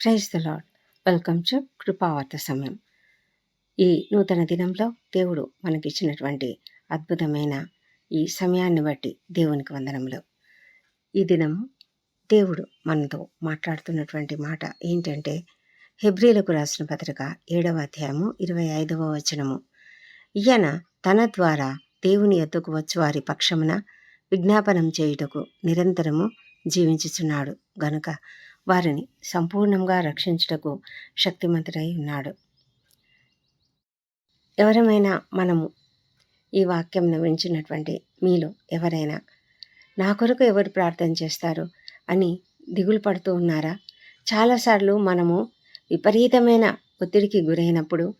Praise the Lord welcome to కృపావార్త సమయం. ఈ నూతన దినంలో దేవుడు మనకిచ్చినటువంటి అద్భుతమైన ఈ సమయాన్ని బట్టి దేవునికి వందనములు. ఈ దినము దేవుడు మనతో మాట్లాడుతున్నటువంటి మాట ఏంటంటే హెబ్రిలకు రాసిన పత్రిక ఏడవ అధ్యాయము ఇరవై ఐదవ వచనము. ఈయన తన ద్వారా దేవుని ఎద్దుకు వచ్చి వారి పక్షమున విజ్ఞాపనం చేయుటకు నిరంతరము జీవించుచున్నాడు. గనుక వారిని సంపూర్ణంగా రక్షించుటకు శక్తిమంతుడై ఉన్నాడు. ఎవరమైనా మనము ఈ వాక్యం వించినటువంటి మీలో ఎవరైనా నా కొరకు ఎవరు ప్రార్థన చేస్తారు అని దిగులు పడుతూ ఉన్నారా? చాలాసార్లు మనము విపరీతమైన ఒత్తిడికి గురైనప్పుడు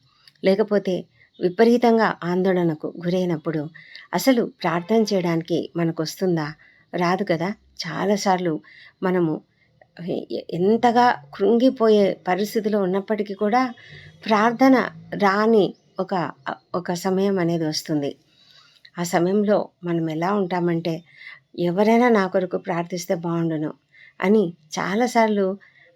లేకపోతే విపరీతంగా ఆందోళనకు గురైనప్పుడు అసలు ప్రార్థన చేయడానికి మనకు వస్తుందా రాదు కదా. చాలాసార్లు మనము ఎంతగా కృంగిపోయే పరిస్థితిలో ఉన్నప్పటికీ కూడా ప్రార్థన రాని ఒక ఒక సమయం అనేది వస్తుంది. ఆ సమయంలో మనం ఎలా ఉంటామంటే ఎవరైనా నా కొరకు ప్రార్థిస్తే బాగుండును అని చాలాసార్లు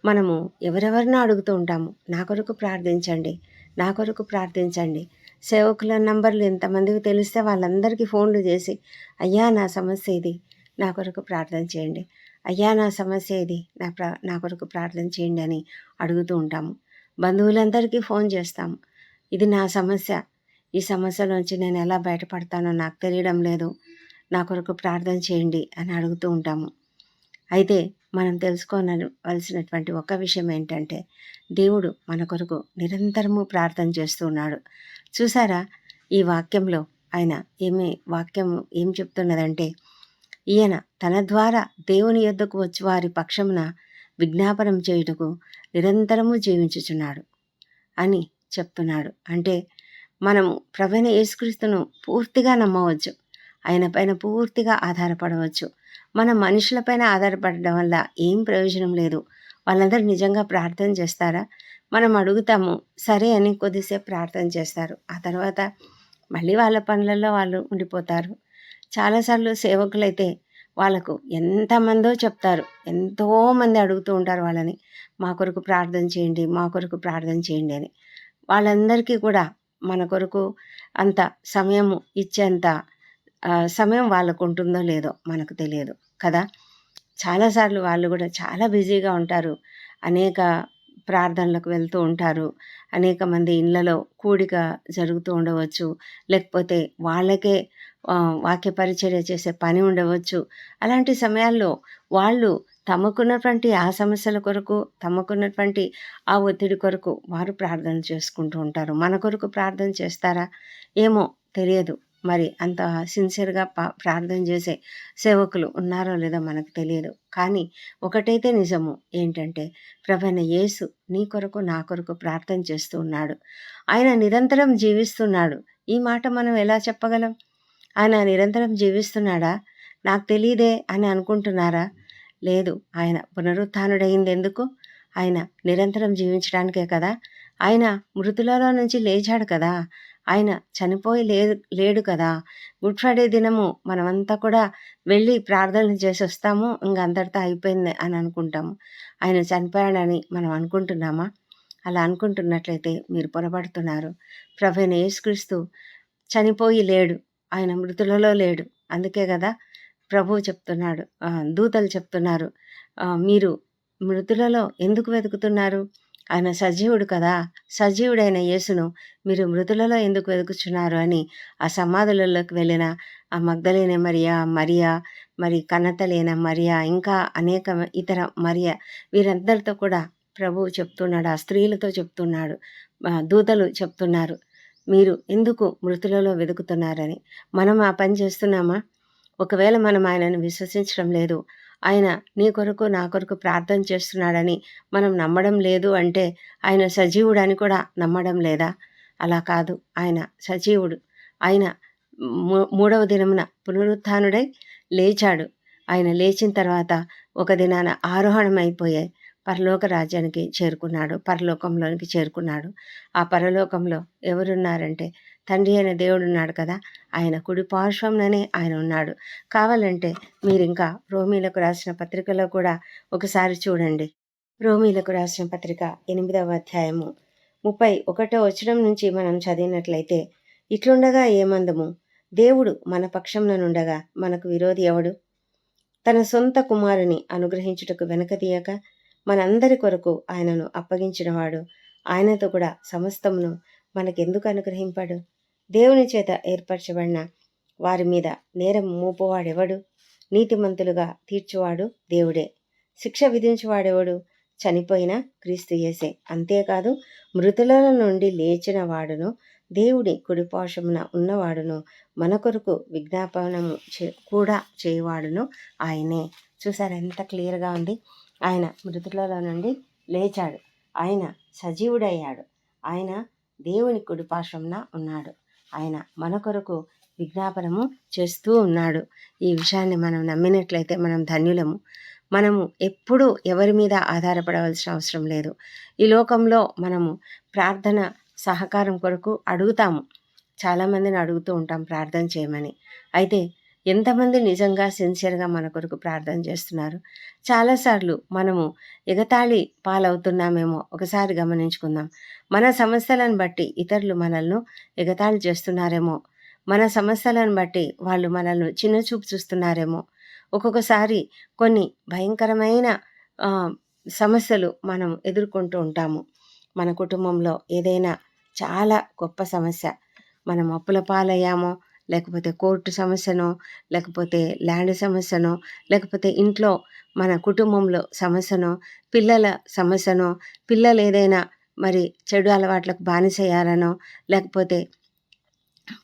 మనము ఎవరెవరినో అడుగుతూ ఉంటాము. నా కొరకు ప్రార్థించండి నా కొరకు ప్రార్థించండి. సేవకుల నంబర్లు ఎంతమందికి తెలిస్తే వాళ్ళందరికీ ఫోన్లు చేసి అయ్యా నా సమస్య ఇది నా కొరకు ప్రార్థన చేయండి. అయ్యా నా సమస్య ఇది నా ప్రా నా కొరకు ప్రార్థన చేయండి అని అడుగుతూ ఉంటాము. బంధువులందరికీ ఫోన్ చేస్తాము. ఇది నా సమస్య. ఈ సమస్యలోంచి నేను ఎలా బయటపడతానో నాకు తెలియడం లేదు. నా కొరకు ప్రార్థన చేయండి అని అడుగుతూ ఉంటాము. అయితే మనం తెలుసుకోవలసినటువంటి ఒక విషయం ఏంటంటే దేవుడు మన కొరకు నిరంతరము ప్రార్థన చేస్తున్నాడు చూసారా? ఈ వాక్యంలో ఆయన ఏమి వాక్యం ఏం చెప్తున్నదంటే ఈయన తన ద్వారా దేవుని యొద్దకు వచ్చి వారి పక్షమున విజ్ఞాపనం చేయుటకు నిరంతరము జీవించుచున్నాడు అని చెప్తున్నాడు. అంటే మనము ప్రవీణ యేసుక్రీస్తును పూర్తిగా నమ్మవచ్చు. ఆయన పైన పూర్తిగా ఆధారపడవచ్చు. మన మనుషులపైన ఆధారపడడం వల్ల ఏం ప్రయోజనం లేదు. వాళ్ళందరూ నిజంగా ప్రార్థన చేస్తారా? మనం అడుగుతాము సరే అని కొద్దిసేపు ప్రార్థన చేస్తారు. ఆ తర్వాత మళ్ళీ వాళ్ళ పనులలో వాళ్ళు ఉండిపోతారు. చాలాసార్లు సేవకులైతే వాళ్ళకు ఎంతమందో చెప్తారు. ఎంతోమంది అడుగుతూ ఉంటారు వాళ్ళని మా కొరకు ప్రార్థన చేయండి మా కొరకు ప్రార్థన చేయండి అని. వాళ్ళందరికీ కూడా మన కొరకు అంత సమయము ఇచ్చేంత సమయం వాళ్ళకు ఉంటుందో లేదో మనకు తెలియదు కదా. చాలాసార్లు వాళ్ళు కూడా చాలా బిజీగా ఉంటారు. అనేక ప్రార్థనలకు వెళ్తూ ఉంటారు. అనేక మంది ఇళ్ళలో కూడిక జరుగుతూ ఉండవచ్చు. లేకపోతే వాళ్ళకే వాక్య పరిచర్య చేసే పని ఉండవచ్చు. అలాంటి సమయాల్లో వాళ్ళు తమకున్నటువంటి ఆ సమస్యల కొరకు తమకున్నటువంటి ఆ ఒత్తిడి కొరకు వారు ప్రార్థన చేసుకుంటూ ఉంటారు. మన కొరకు ప్రార్థన చేస్తారా? ఏమో తెలియదు. మరి అంత సిన్సియర్గా ప్రార్థన చేసే సేవకులు ఉన్నారో లేదో మనకు తెలియదు. కానీ ఒకటైతే నిజము ఏంటంటే ప్రభైన యేసు నీ కొరకు నా కొరకు ప్రార్థన చేస్తూ ఉన్నాడు. ఆయన నిరంతరం జీవిస్తున్నాడు. ఈ మాట మనం ఎలా చెప్పగలం? ఆయన నిరంతరం జీవిస్తున్నాడా? నాకు తెలియదే అని అనుకుంటున్నారా? లేదు. ఆయన పునరుత్డైంది ఎందుకు? ఆయన నిరంతరం జీవించడానికే కదా. ఆయన మృతులలో నుంచి లేచాడు కదా. ఆయన చనిపోయి లేదు లేడు కదా. గుడ్ ఫ్రైడే దినము మనమంతా కూడా వెళ్ళి ప్రార్థనలు చేసి వస్తాము ఇంకా అందరితో అయిపోయింది అని అనుకుంటాము. ఆయన చనిపోయాడని మనం అనుకుంటున్నామా? అలా అనుకుంటున్నట్లయితే మీరు పొరపడుతున్నారు. ప్రభైన యేసుక్రీస్తు చనిపోయి లేడు ఆయన మృతులలో లేడు. అందుకే కదా ప్రభువు చెప్తున్నాడు దూతలు చెప్తున్నారు మీరు మృతులలో ఎందుకు వెతుకుతున్నారు? ఆయన సజీవుడు కదా. సజీవుడైన యేసును మీరు మృతులలో ఎందుకు వెతుకుచున్నారు అని ఆ సమాధులలోకి వెళ్ళిన ఆ మగ్ధలేని మరియా మరియా మరి కన్నతలేన మరియా ఇంకా అనేక ఇతర మరియా వీరందరితో కూడా ప్రభువు చెప్తున్నాడు ఆ స్త్రీలతో చెప్తున్నాడు దూతలు చెప్తున్నారు మీరు ఎందుకు మృతులలో వెతుకుతున్నారని. మనం ఆ పని చేస్తున్నామా? ఒకవేళ మనం ఆయనను విశ్వసించడం లేదు ఆయన నీ కొరకు నా కొరకు ప్రార్థన చేస్తున్నాడని మనం నమ్మడం లేదు అంటే ఆయన సజీవుడని కూడా నమ్మడం లేదా? అలా కాదు. ఆయన సజీవుడు. ఆయన మూడవ దినమున పునరుత్డై లేచాడు. ఆయన లేచిన తర్వాత ఒక దినాన ఆరోహణమైపోయే పరలోక రాజ్యానికి చేరుకున్నాడు. పరలోకంలోనికి చేరుకున్నాడు. ఆ పరలోకంలో ఎవరున్నారంటే తండ్రి అయిన దేవుడున్నాడు కదా? ఆయన కుడి పార్శ్వంలోనే ఆయన ఉన్నాడు. కావాలంటే మీరు ఇంకా రోమీలకు రాసిన పత్రికలో కూడా ఒకసారి చూడండి. రోమీలకు రాసిన పత్రిక ఎనిమిదవ అధ్యాయము. ముప్పై ఒకటో వచనం నుంచి మనం చదివినట్లయితే ఇట్లుండగా ఏమందము దేవుడు మన పక్షంలోనుండగా మనకు విరోధి ఎవడు? తన సొంత కుమారుని అనుగ్రహించుటకు వెనకదీయక మనందరి కొరకు ఆయనను అప్పగించినవాడు ఆయనతో కూడా సమస్తమును మనకెందుకు అనుగ్రహింపాడు? దేవుని చేత ఏర్పరచబడిన వారి మీద నేరం మోపువాడెవడు? నీతిమంతులుగా తీర్చువాడు దేవుడే. శిక్ష విధించువాడెవడు? చనిపోయిన క్రీస్తు యేసే. అంతేకాదు మృతుల నుండి లేచిన వాడును దేవుడి కుడిపాశమున ఉన్నవాడును మన కొరకు విజ్ఞాపనము చే కూడా చేయవాడును ఆయనే. చూసారు ఎంత క్లియర్గా ఉంది? ఆయన మృతులలో నుండి లేచాడు. ఆయన సజీవుడయ్యాడు. ఆయన దేవుని కుడిపాశమున ఉన్నాడు. ఆయన మన కొరకు విజ్ఞాపనము చేస్తూ ఉన్నాడు. ఈ విషయాన్ని మనం నమ్మినట్లయితే మనం ధన్యులము. మనము ఎప్పుడూ ఎవరి మీద ఆధారపడవలసిన అవసరం లేదు. ఈ లోకంలో మనము ప్రార్థన సహకారం కొరకు అడుగుతాము. చాలామందిని అడుగుతూ ఉంటాం ప్రార్థన చేయమని. అయితే ఎంతమంది నిజంగా సిన్సియర్గా మన కొరకు ప్రార్థన చేస్తున్నారు. చాలాసార్లు మనము ఎగతాళి పాలవుతున్నామేమో ఒకసారి గమనించుకుందాం. మన సమస్యలను బట్టి ఇతరులు మనల్ని ఎగతాళి చేస్తున్నారేమో. మన సమస్యలను బట్టి వాళ్ళు మనల్ని చిన్నచూపు చూస్తున్నారేమో. ఒక్కొక్కసారి కొన్ని భయంకరమైన సమస్యలు మనం ఎదుర్కొంటూ ఉంటాము. మన కుటుంబంలో ఏదైనా చాలా గొప్ప సమస్య. మనం అప్పుల పాలయ్యామో లేకపోతే కోర్టు సమస్యనో లేకపోతే ల్యాండ్ సమస్యనో లేకపోతే ఇంట్లో మన కుటుంబంలో సమస్యనో పిల్లల సమస్యనో పిల్లలు ఏదైనా మరి చెడు అలవాట్లకు బానిసయ్యారనో లేకపోతే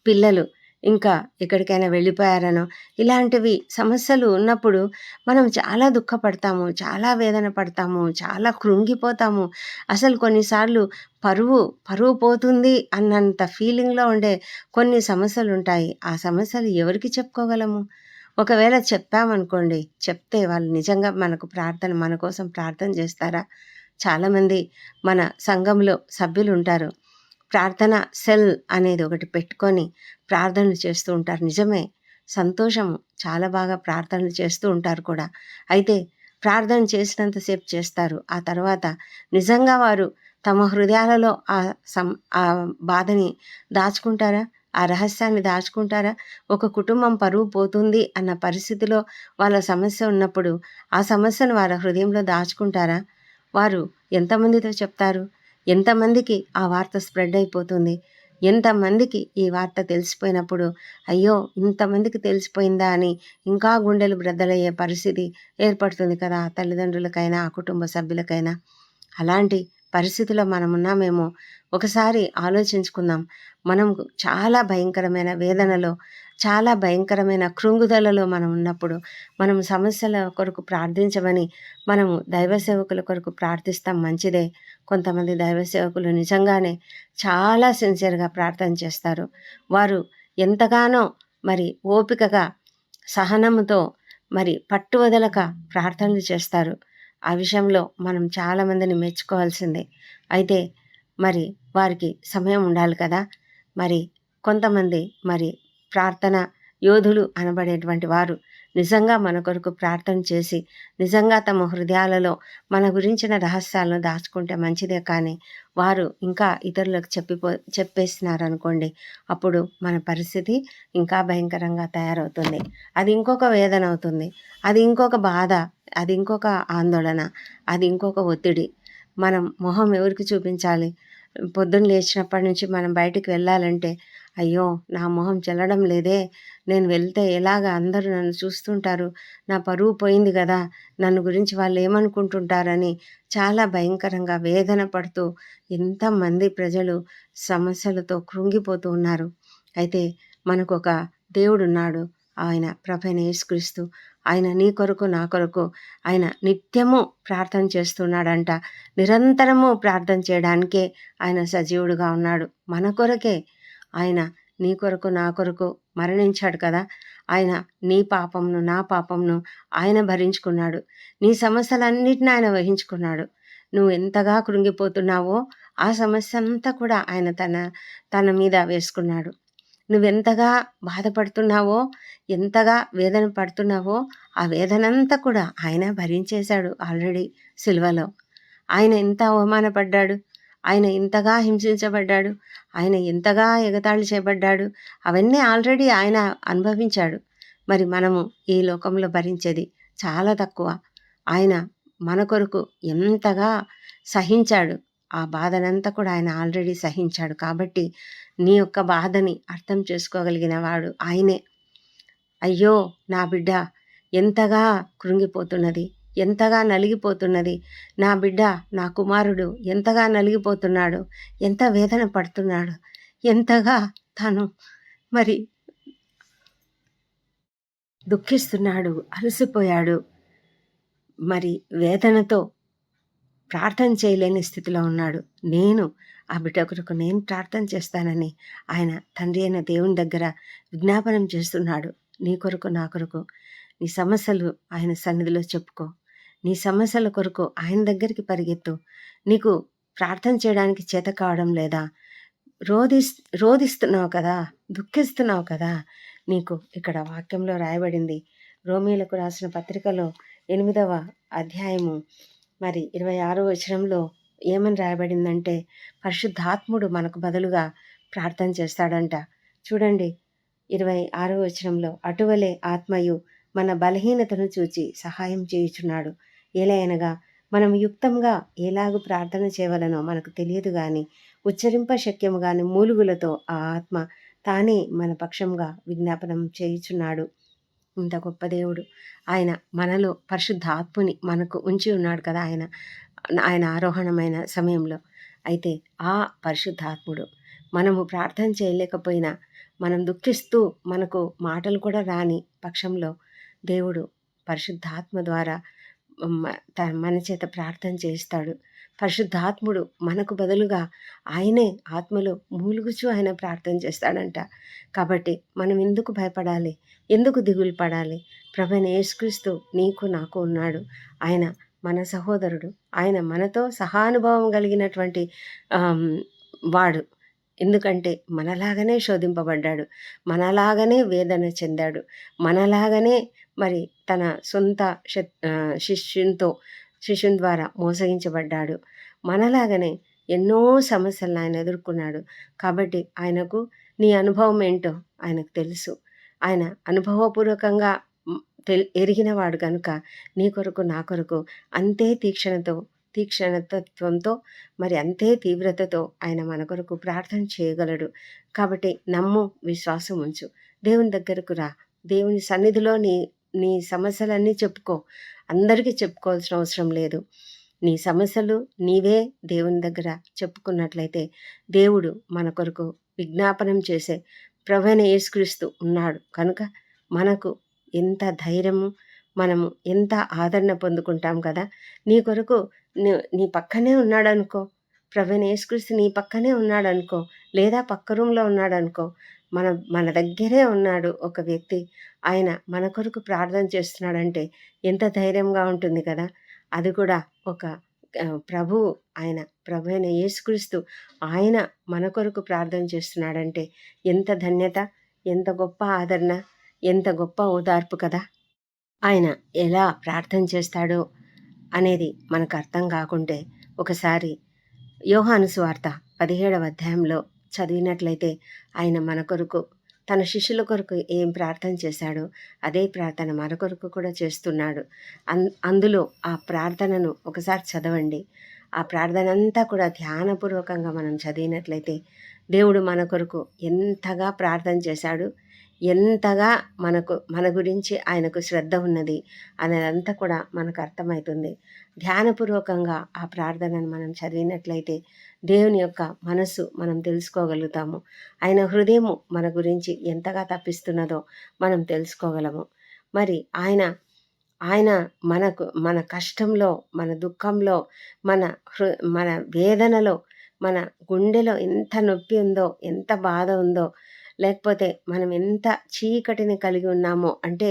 పిల్లలు ఇంకా ఎక్కడికైనా వెళ్ళిపోయారనో ఇలాంటివి సమస్యలు ఉన్నప్పుడు మనం చాలా దుఃఖపడతాము చాలా వేదన పడతాము చాలా కృంగిపోతాము. అసలు కొన్నిసార్లు పరువు పరువు పోతుంది అన్నంత ఫీలింగ్లో ఉండే కొన్ని సమస్యలు ఉంటాయి ఆ సమస్యలు ఎవరికి చెప్పుకోగలము? ఒకవేళ చెప్పామనుకోండి చెప్తే వాళ్ళు నిజంగా మనకు ప్రార్థన మన కోసం ప్రార్థన చేస్తారా? చాలామంది మన సంఘంలో సభ్యులు ఉంటారు ప్రార్థన సెల్ అనేది ఒకటి పెట్టుకొని ప్రార్థనలు చేస్తూ ఉంటారు. నిజమే సంతోషం చాలా బాగా ప్రార్థనలు చేస్తూ ఉంటారు కూడా. అయితే ప్రార్థన చేసినంతసేపు చేస్తారు. ఆ తర్వాత నిజంగా వారు తమ హృదయాలలో ఆ సం ఆ బాధని దాచుకుంటారా? ఆ రహస్యాన్ని దాచుకుంటారా? ఒక కుటుంబం పరువు పోతుంది అన్న పరిస్థితిలో వాళ్ళ సమస్య ఉన్నప్పుడు ఆ సమస్యను వారి హృదయంలో దాచుకుంటారా? వారు ఎంతమందితో చెప్తారు? ఎంతమందికి ఆ వార్త స్ప్రెడ్ అయిపోతుంది? ఎంతమందికి ఈ వార్త తెలిసిపోయినప్పుడు అయ్యో ఇంతమందికి తెలిసిపోయిందా అని ఇంకా గుండెలు బ్రద్దలయ్యే పరిస్థితి ఏర్పడుతుంది కదా తల్లిదండ్రులకైనా ఆ కుటుంబ సభ్యులకైనా. అలాంటి పరిస్థితిలో మనం ఉన్నామేమో ఒకసారి ఆలోచించుకుందాం. మనం చాలా భయంకరమైన వేదనలో చాలా భయంకరమైన కృంగుదలలో మనం ఉన్నప్పుడు మనం సమస్యల కొరకు ప్రార్థించమని మనము దైవ సేవకుల కొరకు ప్రార్థిస్తాం మంచిదే. కొంతమంది దైవ సేవకులు నిజంగానే చాలా సిన్సియర్గా ప్రార్థన చేస్తారు. వారు ఎంతగానో మరి ఓపికగా సహనముతో మరి పట్టు వదలక ప్రార్థనలు చేస్తారు. ఆ విషయంలో మనం చాలామందిని మెచ్చుకోవాల్సిందే. అయితే మరి వారికి సమయం ఉండాలి కదా. మరి కొంతమంది మరి ప్రార్థన యోధులు అనబడేటువంటి వారు నిజంగా మన కొరకు ప్రార్థన చేసి నిజంగా తమ హృదయాలలో మన గురించిన రహస్యాలను దాచుకుంటే మంచిదే కానీ వారు ఇంకా ఇతరులకు చెప్పిపో చెప్పేస్తున్నారు అనుకోండి అప్పుడు మన పరిస్థితి ఇంకా భయంకరంగా తయారవుతుంది. అది ఇంకొక వేదన అవుతుంది. అది ఇంకొక బాధ అది ఇంకొక ఆందోళన అది ఇంకొక ఒత్తిడి. మనం మొహం ఎవరికి చూపించాలి? పొద్దున్న లేచినప్పటి నుంచి మనం బయటికి వెళ్ళాలంటే అయ్యో నా మొహం చెల్లడం లేదే. నేను వెళ్తే ఎలాగ అందరూ నన్ను చూస్తుంటారు? నా పరువు పోయింది కదా నన్ను గురించి వాళ్ళు ఏమనుకుంటుంటారని చాలా భయంకరంగా వేదన పడుతూ ఎంతమంది ప్రజలు సమస్యలతో కృంగిపోతూ ఉన్నారు. అయితే మనకు ఒక దేవుడున్నాడు ఆయన ప్రభైన యేసుక్రీస్తు. ఆయన నీ కొరకు నా కొరకు ఆయన నిత్యము ప్రార్థన చేస్తున్నాడంట. నిరంతరము ప్రార్థన చేయడానికే ఆయన సజీవుడుగా ఉన్నాడు. మన కొరకే ఆయన నీ కొరకు నా కొరకు మరణించాడు కదా. ఆయన నీ పాపంను నా పాపంను ఆయన భరించుకున్నాడు. నీ సమస్యలన్నిటిని ఆయన వహించుకున్నాడు. నువ్వు ఎంతగా కృంగిపోతున్నావో ఆ సమస్య అంతా కూడా ఆయన తన తన మీద వేసుకున్నాడు. నువ్వెంతగా బాధపడుతున్నావో ఎంతగా వేదన పడుతున్నావో ఆ వేదనంతా కూడా ఆయన భరించేశాడు ఆల్రెడీ సిల్వలో. ఆయన ఎంత అవమానపడ్డాడు? ఆయన ఇంతగా హింసించబడ్డాడు. ఆయన ఎంతగా ఎగతాళి చేయబడ్డాడు. అవన్నీ ఆల్రెడీ ఆయన అనుభవించాడు. మరి మనము ఈ లోకంలో భరించేది చాలా తక్కువ. ఆయన మన కొరకు ఎంతగా సహించాడు ఆ బాధనంతా కూడా ఆయన ఆల్రెడీ సహించాడు. కాబట్టి నీ యొక్క బాధని అర్థం చేసుకోగలిగిన వాడు ఆయనే. అయ్యో నా బిడ్డ ఎంతగా కృంగిపోతున్నది. ఎంతగా నలిగిపోతున్నది? నా బిడ్డ నా కుమారుడు ఎంతగా నలిగిపోతున్నాడు? ఎంత వేదన పడుతున్నాడు? ఎంతగా తను మరి దుఃఖిస్తున్నాడు అలసిపోయాడు. మరి వేదనతో ప్రార్థన చేయలేని స్థితిలో ఉన్నాడు. నేను ఆ బిడ్డ కొరకు నేను ప్రార్థన చేస్తానని ఆయన తండ్రి అయిన దేవుని దగ్గర విజ్ఞాపనం చేస్తున్నాడు. నీ కొరకు నా కొరకు నీ సమస్యలు ఆయన సన్నిధిలో చెప్పుకో. నీ సమస్యల కొరకు ఆయన దగ్గరికి పరిగెత్తు. నీకు ప్రార్థన చేయడానికి చేత కావడం లేదా? రోధి రోధిస్తున్నావు కదా? దుఃఖిస్తున్నావు కదా? నీకు ఇక్కడ వాక్యంలో రాయబడింది. రోమీలకు రాసిన పత్రికలో ఎనిమిదవ అధ్యాయము మరి ఇరవై ఆరో వచనంలో ఏమని రాయబడిందంటే పరిశుద్ధాత్ముడు మనకు బదులుగా ప్రార్థన చేస్తాడంట. చూడండి ఇరవై ఆరో వచనంలో అటువలే ఆత్మయు మన బలహీనతను చూచి సహాయం చేయుచున్నాడు. ఏలయనగా మనం యుక్తంగా ఎలాగూ ప్రార్థన చేయవలనో మనకు తెలియదు కానీ ఉచ్చరింప శక్యము గాని మూలుగులతో ఆ ఆత్మ తానే మన పక్షంగా విజ్ఞాపనం చేయుచున్నాడు. ఇంత గొప్ప దేవుడు. ఆయన మనలో పరిశుద్ధ ఆత్మని మనకు ఉంచి ఉన్నాడు కదా ఆయన ఆయన ఆరోహణమైన సమయంలో. అయితే ఆ పరిశుద్ధాత్ముడు మనము ప్రార్థన చేయలేకపోయినా మనం దుఃఖిస్తూ మనకు మాటలు కూడా రాని పక్షంలో దేవుడు పరిశుద్ధాత్మ ద్వారా మన చేత ప్రార్థన చేస్తాడు. పరిశుద్ధాత్ముడు మనకు బదులుగా ఆయనే ఆత్మలో మూలుగుచూ ఆయన ప్రార్థన చేస్తాడంట. కాబట్టి మనం ఎందుకు భయపడాలి? ఎందుకు దిగులు పడాలి? ప్రభని యేసుక్రీస్తు నీకు నాకు ఉన్నాడు. ఆయన మన సహోదరుడు. ఆయన మనతో సహానుభవం కలిగినటువంటి వాడు. ఎందుకంటే మనలాగనే శోధింపబడ్డాడు. మనలాగనే వేదన చెందాడు. మనలాగనే మరి తన సొంత శిష్యునితో శిష్యుని ద్వారా మోసగించబడ్డాడు. మనలాగనే ఎన్నో సమస్యలను ఆయన ఎదుర్కొన్నాడు. కాబట్టి ఆయనకు నీ అనుభవం ఏంటో ఆయనకు తెలుసు. ఆయన అనుభవపూర్వకంగా తె ఎరిగినవాడు కనుక నీ కొరకు నా కొరకు అంతే తీక్షణతో తీక్షణతత్వంతో మరి అంతే తీవ్రతతో ఆయన మన కొరకు ప్రార్థన చేయగలడు. కాబట్టి నమ్ము విశ్వాసం ఉంచు. దేవుని దగ్గరకు రా. దేవుని సన్నిధిలో నీ నీ సమస్యలన్నీ చెప్పుకో. అందరికీ చెప్పుకోవాల్సిన అవసరం లేదు. నీ సమస్యలు నీవే దేవుని దగ్గర చెప్పుకున్నట్లయితే దేవుడు మన కొరకు విజ్ఞాపనం చేసే ప్రవణ యేసుక్రీస్తు ఉన్నాడు. కనుక మనకు ఎంత ధైర్యము మనము ఎంత ఆదరణ పొందుకుంటాం కదా? నీ కొరకు నీ పక్కనే ఉన్నాడనుకో. ప్రవీణ్ యేసుక్రీస్తు నీ పక్కనే ఉన్నాడనుకో. లేదా పక్క రూమ్లో ఉన్నాడనుకో. మన మన దగ్గరే ఉన్నాడు ఒక వ్యక్తి. ఆయన మన కొరకు ప్రార్థన చేస్తున్నాడంటే ఎంత ధైర్యంగా ఉంటుంది కదా! అది కూడా ఒక ప్రభు ఆయన ప్రభు అయిన యేసుక్రీస్తు ఆయన మన కొరకు ప్రార్థన చేస్తున్నాడంటే ఎంత ధన్యత ఎంత గొప్ప ఆదరణ ఎంత గొప్ప ఓదార్పు కదా! ఆయన ఎలా ప్రార్థన చేస్తాడో అనేది మనకు అర్థం కాకుంటే ఒకసారి యోహాను స్వార్త పదిహేడవ అధ్యాయంలో చదివినట్లయితే ఆయన మన కొరకు తన శిష్యుల కొరకు ఏం ప్రార్థన చేశాడో అదే ప్రార్థన మన కొరకు కూడా చేస్తున్నాడు. అన్ అందులో ఆ ప్రార్థనను ఒకసారి చదవండి. ఆ ప్రార్థన అంతా కూడా ధ్యానపూర్వకంగా మనం చదివినట్లయితే దేవుడు మన కొరకు ఎంతగా ప్రార్థన చేశాడు ఎంతగా మనకు మన గురించి ఆయనకు శ్రద్ధ ఉన్నది అనేదంతా కూడా మనకు అర్థమవుతుంది ధ్యానపూర్వకంగా ఆ ప్రార్థనను మనం చదివినట్లయితే దేవుని యొక్క మనస్సు మనం తెలుసుకోగలుగుతాము. ఆయన హృదయము మన గురించి ఎంతగా తప్పిస్తున్నదో మనం తెలుసుకోగలము. మరి ఆయన ఆయన మనకు మన కష్టంలో మన దుఃఖంలో మన హృ మన వేదనలో మన గుండెలో ఎంత నొప్పి ఉందో ఎంత బాధ ఉందో లేకపోతే మనం ఎంత చీకటిని కలిగి ఉన్నామో అంటే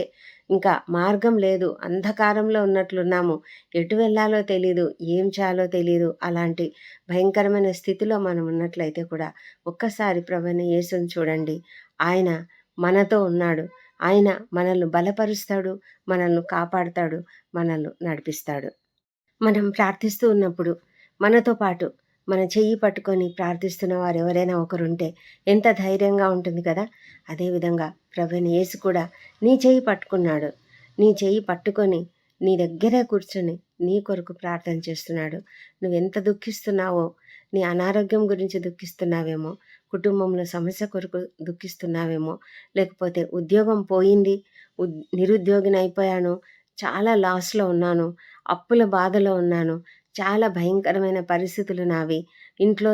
ఇంకా మార్గం లేదు అంధకారంలో ఉన్నట్లున్నాము ఎటు వెళ్ళాలో తెలీదు ఏం చేయాలో తెలీదు అలాంటి భయంకరమైన స్థితిలో మనం ఉన్నట్లయితే కూడా ఒక్కసారి ప్రవణ యేసుని చూడండి. ఆయన మనతో ఉన్నాడు. ఆయన మనల్ని బలపరుస్తాడు మనల్ని కాపాడుతాడు మనల్ని నడిపిస్తాడు. మనం ప్రార్థిస్తూ ఉన్నప్పుడు మనతో పాటు మన చెయ్యి పట్టుకొని ప్రార్థిస్తున్న వారు ఎవరైనా ఒకరుంటే ఎంత ధైర్యంగా ఉంటుంది కదా? అదేవిధంగా ప్రభుని యేసు కూడా నీ చెయ్యి పట్టుకున్నాడు. నీ చెయ్యి పట్టుకొని నీ దగ్గరే కూర్చొని నీ కొరకు ప్రార్థన చేస్తున్నాడు. నువ్వు ఎంత దుఃఖిస్తున్నావో నీ అనారోగ్యం గురించి దుఃఖిస్తున్నావేమో కుటుంబంలో సమస్య కొరకు దుఃఖిస్తున్నావేమో లేకపోతే ఉద్యోగం పోయింది నిరుద్యోగిని అయిపోయాను చాలా లాస్లో ఉన్నాను అప్పుల బాధలో ఉన్నాను చాలా భయంకరమైన పరిస్థితులు నావి. ఇంట్లో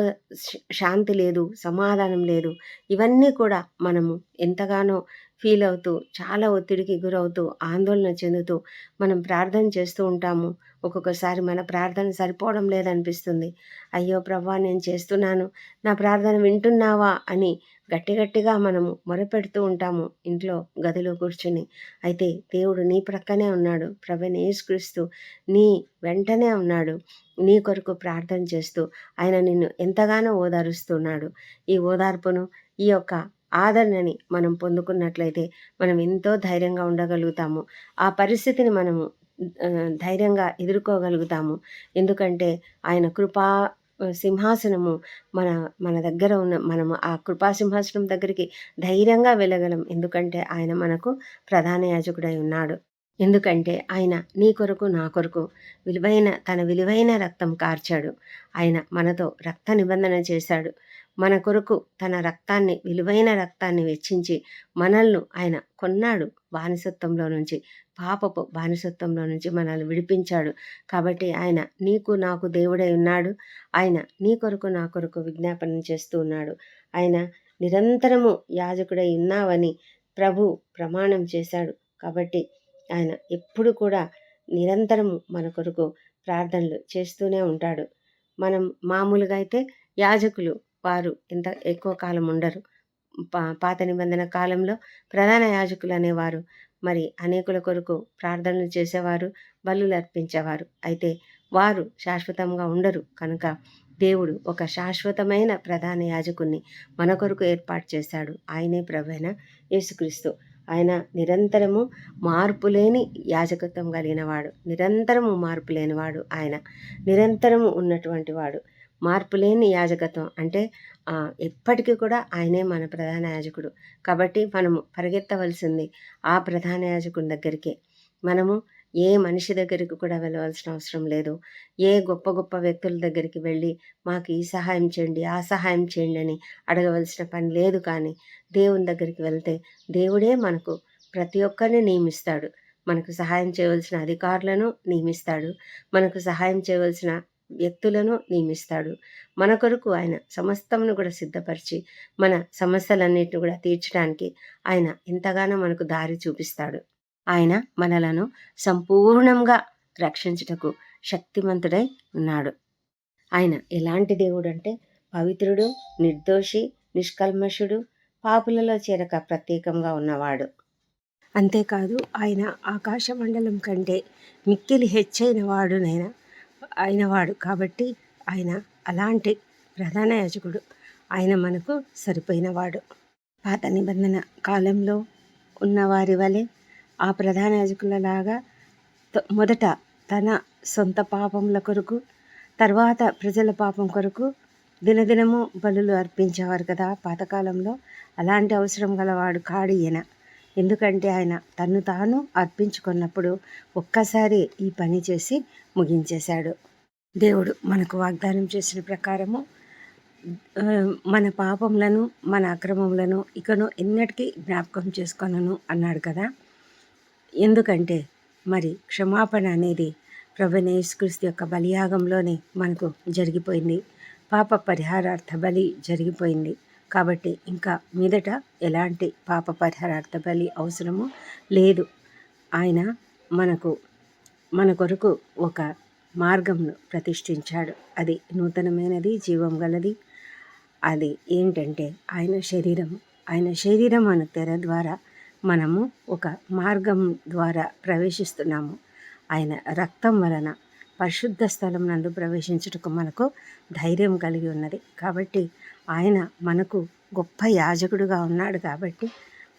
శాంతి లేదు సమాధానం లేదు. ఇవన్నీ కూడా మనము ఎంతగానో ఫీల్ అవుతూ చాలా ఒత్తిడికి గురవుతూ ఆందోళన చెందుతూ మనం ప్రార్థన చేస్తూ ఉంటాము. ఒక్కొక్కసారి మన ప్రార్థన సరిపోవడం లేదనిపిస్తుంది. అయ్యో ప్రభా నేను చేస్తున్నాను. నా ప్రార్థన వింటున్నావా అని గట్టి గట్టిగా మనము మొరపెడుతూ ఉంటాము ఇంట్లో గదిలో కూర్చుని. అయితే దేవుడు నీ ప్రక్కనే ఉన్నాడు. ప్రభని యేసుక్రీస్తు నీ వెంటనే ఉన్నాడు. నీ కొరకు ప్రార్థన చేస్తూ ఆయన నిన్ను ఎంతగానో ఓదారుస్తున్నాడు. ఈ ఓదార్పును ఈ యొక్క ఆదరణని మనం పొందుకున్నట్లయితే మనం ఎంతో ధైర్యంగా ఉండగలుగుతాము. ఆ పరిస్థితిని మనము ధైర్యంగా ఎదుర్కోగలుగుతాము. ఎందుకంటే ఆయన కృపా సింహాసనము మన మన దగ్గర ఉన్న మనము ఆ కృపా సింహాసనం దగ్గరికి ధైర్యంగా వెళ్ళగలం. ఎందుకంటే ఆయన మనకు ప్రధాన యాజకుడై ఉన్నాడు. ఎందుకంటే ఆయన నీ కొరకు నా కొరకు విలువైన తన విలువైన రక్తం కార్చాడు. ఆయన మనతో రక్త నిబంధన చేశాడు. మన కొరకు తన రక్తాన్ని విలువైన రక్తాన్ని వెచ్చించి మనల్ని ఆయన కొన్నాడు బానిసత్వంలో నుంచి. పాపపు బానిసత్వంలో నుంచి మనల్ని విడిపించాడు. కాబట్టి ఆయన నీకు నాకు దేవుడై ఉన్నాడు. ఆయన నీ కొరకు నా కొరకు విజ్ఞాపనం చేస్తూ ఉన్నాడు. ఆయన నిరంతరము యాజకుడై ఉన్నావని ప్రభు ప్రమాణం చేశాడు. కాబట్టి ఆయన ఎప్పుడు కూడా నిరంతరము మన కొరకు ప్రార్థనలు చేస్తూనే ఉంటాడు. మనం మామూలుగా అయితే యాజకులు వారు ఇంత ఎక్కువ కాలం ఉండరు. పా పాత నిబంధన కాలంలో ప్రధాన యాజకులు అనేవారు. మరి అనేకుల కొరకు ప్రార్థనలు చేసేవారు బలులు అర్పించేవారు. అయితే వారు శాశ్వతంగా ఉండరు. కనుక దేవుడు ఒక శాశ్వతమైన ప్రధాన యాజకుణ్ణి మన కొరకు ఏర్పాటు చేశాడు. ఆయనే ప్రభైన యేసుక్రీస్తు. ఆయన నిరంతరము మార్పు లేని యాజకత్వం కలిగినవాడు నిరంతరము మార్పు లేనివాడు. ఆయన నిరంతరము ఉన్నటువంటి వాడు. మార్పులేని యాజకత్వం. అంటే ఎప్పటికీ కూడా ఆయనే మన ప్రధాన యాజకుడు. కాబట్టి మనము పరిగెత్తవలసింది ఆ ప్రధాన యాజకుని దగ్గరికే. మనము ఏ మనిషి దగ్గరికి కూడా వెళ్ళవలసిన అవసరం లేదు. ఏ గొప్ప గొప్ప వ్యక్తుల దగ్గరికి వెళ్ళి మాకు ఈ సహాయం చేయండి ఆ సహాయం చేయండి అని అడగవలసిన పని లేదు కానీ దేవుని దగ్గరికి వెళ్తే దేవుడే మనకు ప్రతి ఒక్కరిని నియమిస్తాడు. మనకు సహాయం చేయవలసిన అధికారులను నియమిస్తాడు. మనకు సహాయం చేయవలసిన వ్యక్తులను నియమిస్తాడు. మన కొరకు ఆయన సమస్తమును కూడా సిద్ధపరిచి మన సమస్యలన్నిటిని కూడా తీర్చడానికి ఆయన ఎంతగానో మనకు దారి చూపిస్తాడు. ఆయన మనలను సంపూర్ణంగా రక్షించుటకు శక్తిమంతుడై ఉన్నాడు. ఆయన ఎలాంటి దేవుడు అంటే పవిత్రుడు నిర్దోషి నిష్కల్మషుడు పాపులలో చేరక ప్రత్యేకంగా ఉన్నవాడు. అంతేకాదు ఆయన ఆకాశ మండలం కంటే మిక్కిలి హెచ్చైన వాడునైనా అయినవాడు. కాబట్టి ఆయన అలాంటి ప్రధాన యాజకుడు. ఆయన మనకు సరిపోయినవాడు. పాత నిబంధన కాలంలో ఉన్నవారి వలె ఆ ప్రధాన యాజకులలాగా మొదట తన సొంత పాపముల కొరకు తర్వాత ప్రజల పాపం కొరకు దినదినము బలులు అర్పించేవారు కదా. పాతకాలంలో అలాంటి అవసరం గలవాడు కాడు ఈయన. ఎందుకంటే ఆయన తను తాను అర్పించుకున్నప్పుడు ఒక్కసారి ఈ పని చేసి ముగించేశాడు. దేవుడు మనకు వాగ్దానం చేసిన ప్రకారము మన పాపములను మన అక్రమములను ఇకను ఎన్నటికీ జ్ఞాపకం చేసుకొనను అన్నాడు కదా. ఎందుకంటే మరి క్షమాపణ అనేది ప్రభునేశ్వరిస్తు యొక్క బలియాగంలోనే మనకు జరిగిపోయింది. పాప పరిహారార్థ బలి జరిగిపోయింది. కాబట్టి ఇంకా మీదట ఎలాంటి పాప పరిహారార్థ బలి అవసరము లేదు. ఆయన మనకు మన కొరకు ఒక మార్గంను ప్రతిష్ఠించాడు. అది నూతనమైనది జీవం గలది. అది ఏంటంటే ఆయన శరీరం ఆయన శరీరం అను తెర ద్వారా మనము ఒక మార్గం ద్వారా ప్రవేశిస్తున్నాము. ఆయన రక్తం వలన పరిశుద్ధ స్థలం నందు ప్రవేశించుటకు మనకు ధైర్యం కలిగి ఉన్నది. కాబట్టి ఆయన మనకు గొప్ప యాజకుడుగా ఉన్నాడు కాబట్టి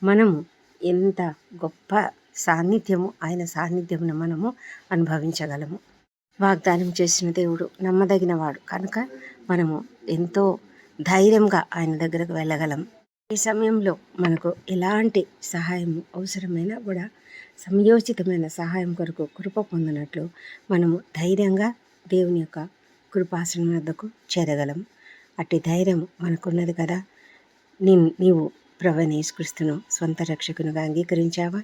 మనము ఎంత గొప్ప సాన్నిధ్యము ఆయన సాన్నిధ్యమును మనము అనుభవించగలము. వాగ్దానం చేసిన దేవుడు నమ్మదగినవాడు. కనుక మనము ఎంతో ధైర్యంగా ఆయన దగ్గరకు వెళ్ళగలం. ఈ సమయంలో మనకు ఎలాంటి సహాయం అవసరమైనా కూడా సమయోచితమైన సహాయం కొరకు కృప పొందినట్లు మనము ధైర్యంగా దేవుని యొక్క కృపాసనం వద్దకు చేరగలం. అట్టి ధైర్యం మనకున్నది కదా. నీ నీవు ప్రవణేశ్వరిస్తును స్వంత రక్షకునిగా అంగీకరించావా?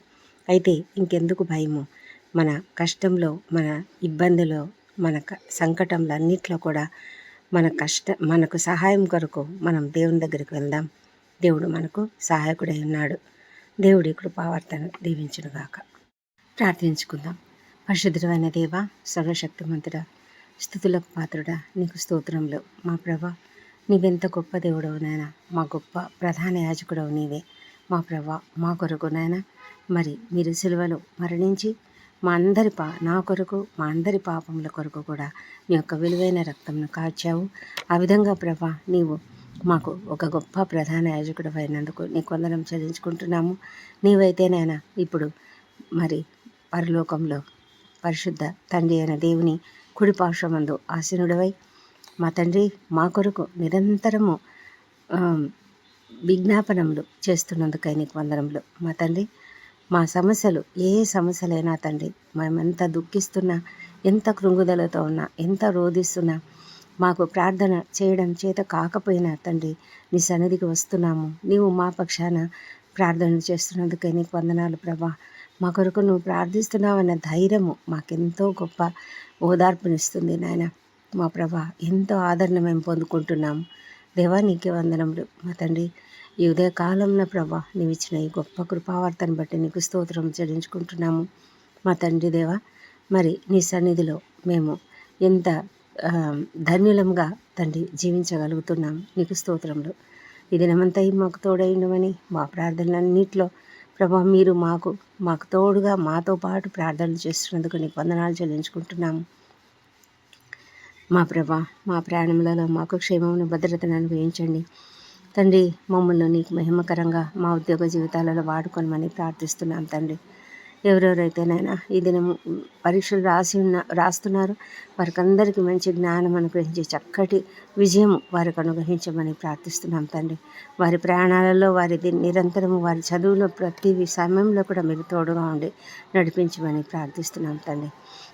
అయితే ఇంకెందుకు భయము? మన కష్టంలో మన ఇబ్బందిలో మన సంకటంలో అన్నిట్లో కూడా మన కష్ట మనకు సహాయం కొరకు మనం దేవుని దగ్గరికి వెళ్దాం. దేవుడు మనకు సహాయకుడై ఉన్నాడు. దేవుడి కృపావర్తన దీవించునుగాక ప్రార్థించుకుందాం. పరిశుద్ధమైన దేవ సర్వశక్తిమంతుడ స్థుతులకు పాత్రుడా నీకు స్తోత్రంలో మా ప్రభ. నీవెంత గొప్ప దేవుడవు నాయన? మా గొప్ప ప్రధాన యాజకుడవు నీవే. మా ప్రభ మా కొరకు నాయన. మరి మీరు సిలువలో మరణించి మా అందరి పా నా కొరకు మా అందరి పాపముల కొరకు కూడా నీ యొక్క విలువైన రక్తంను కాచావు. ఆ విధంగా ప్రభా నీవు మాకు ఒక గొప్ప ప్రధాన యాజకుడు అయినందుకు నీ కొందరం చెల్లించుకుంటున్నాము నీవైతేనైనా ఇప్పుడు మరి పరలోకంలో పరిశుద్ధ తండ్రి అయిన దేవుని కుడి పార్శ్వమందు ఆసీనుడవై మా తండ్రి మా కొరకు నిరంతరము విజ్ఞాపనములు చేస్తున్నందుకై నీకు వందనములు. మా తండ్రి మా సమస్యలు ఏ సమస్యలైనా తండ్రి మేమెంత దుఃఖిస్తున్నా ఎంత కృంగుదలతో ఉన్నా ఎంత రోధిస్తున్నా మాకు ప్రార్థన చేయడం చేత కాకపోయినా తండ్రి నీ సన్నిధికి వస్తున్నాము. నీవు మా పక్షాన ప్రార్థన చేస్తున్నందుకే నీకు వందనాలు ప్రభా. మా కొరకు నువ్వు ప్రార్థిస్తున్నావన్న ధైర్యము మాకెంతో గొప్ప ఓదార్పునిస్తుంది నాయన. మా ప్రభా ఎంతో ఆదరణ మేము పొందుకుంటున్నాము దేవా నీకే వందనములు. మా తండ్రి ఈ ఉదయకాలంలో ప్రభా నీవు ఇచ్చిన ఈ గొప్ప కృపావార్తను బట్టి నీకు స్తోత్రం చెల్లించుకుంటున్నాము. మా తండ్రి దేవా మరి నీ సన్నిధిలో మేము ఎంత ధన్యులంగా తండ్రి జీవించగలుగుతున్నాం. నీకు స్తోత్రంలో ఈ దినమంతా మాకు తోడైనమని మా ప్రార్థనలన్నింటిలో ప్రభా మీరు మాకు మాకు తోడుగా మాతో పాటు ప్రార్థనలు చేస్తున్నందుకు నీకు వందనాలు చెల్లించుకుంటున్నాము. మా ప్రభా మా ప్రాణములలో మాకు క్షేమమును భద్రతను అనుభవించండి తండ్రి మమ్మల్ని నీకు మహిమకరంగా మా ఉద్యోగ జీవితాలలో వాడుకోనమని ప్రార్థిస్తున్నాం తండ్రి. ఎవరెవరైతేనైనా ఈ దినం పరీక్షలు రాసి ఉన్న రాస్తున్నారు. వారికి అందరికీ మంచి జ్ఞానం అనుగ్రహించి చక్కటి విజయం వారికి అనుగ్రహించమని ప్రార్థిస్తున్నాం తండ్రి. వారి ప్రయాణాలలో వారి నిరంతరము వారి చదువులో ప్రతి సమయంలో కూడా మీరు తోడుగా ఉండి నడిపించమని ప్రార్థిస్తున్నాం తండ్రి.